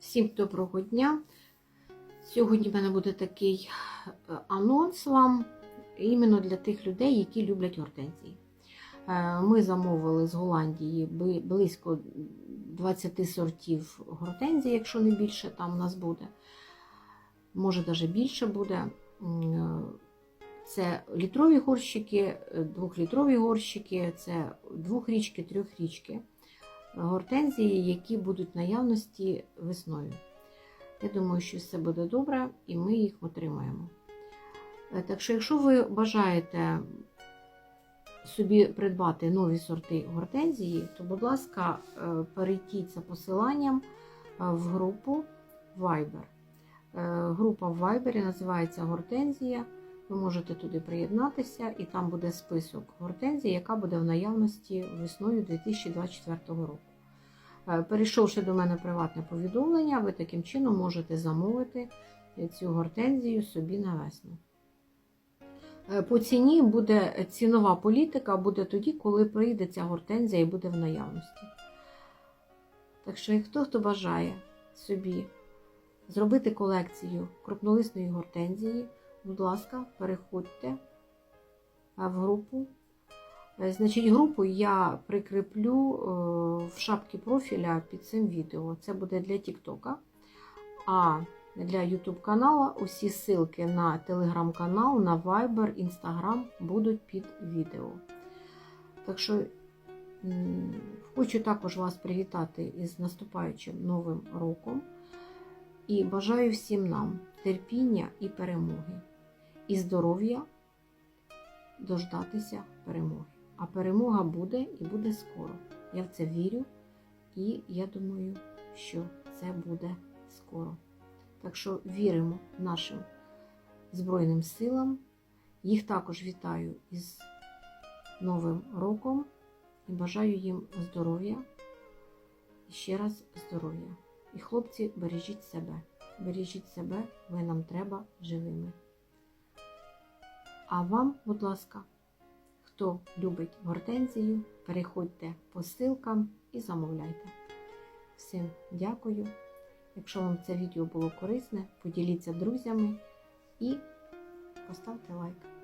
Всім доброго дня. Сьогодні в мене буде такий е, анонс вам іменно для тих людей, які люблять гортензії. Е, Ми замовили з Голландії близько 20 сортів гортензії, якщо не більше, там у нас буде. Може, навіть більше буде. Е, Це літрові горщики, двохлітрові горщики, це двохрічки, трьохрічки гортензії, які будуть в наявності весною. Я думаю, що все буде добре і ми їх отримаємо. Е, Так що, якщо ви бажаєте собі придбати нові сорти гортензії, то, будь ласка, е, перейдіть за посиланням е, в групу Viber. Група в Viber називається Гортензія. Ви можете туди приєднатися, і там буде список гортензії, яка буде в наявності весною 2024 року. Е, Перейшовши до мене приватне повідомлення, ви таким чином можете замовити цю гортензію собі на весну. Е, По ціні буде цінова політика буде тоді, коли прийде ця гортензія і буде в наявності. Так що, хто хто бажає собі зробити колекцію крупнолисної гортензії, будь ласка, переходьте е, в групу. Е, Значить, групу я прикріплю е, в шапці профіля під цим відео. Це буде для Тіктока. А для YouTube каналу усі ссылки на телеграм-канал, на Viber, Instagram будуть під відео. Так що хочу також вас привітати із наступаючим новим роком. І бажаю всім нам терпіння і перемоги, і здоров'я дождатися перемоги. А перемога буде і буде скоро. Я в це вірю, і я думаю, що це буде скоро. Так що віримо нашим Збройним силам. Їх також вітаю із Новим роком і бажаю їм здоров'я. І ще раз здоров'я. І хлопці, бережіть себе. Бережіть себе, ви нам треба живими. А вам, будь ласка, хто любить гортензію, переходьте по ссылкам і замовляйте. Всім дякую. Якщо вам це відео було корисне, поділіться друзями і поставте лайк.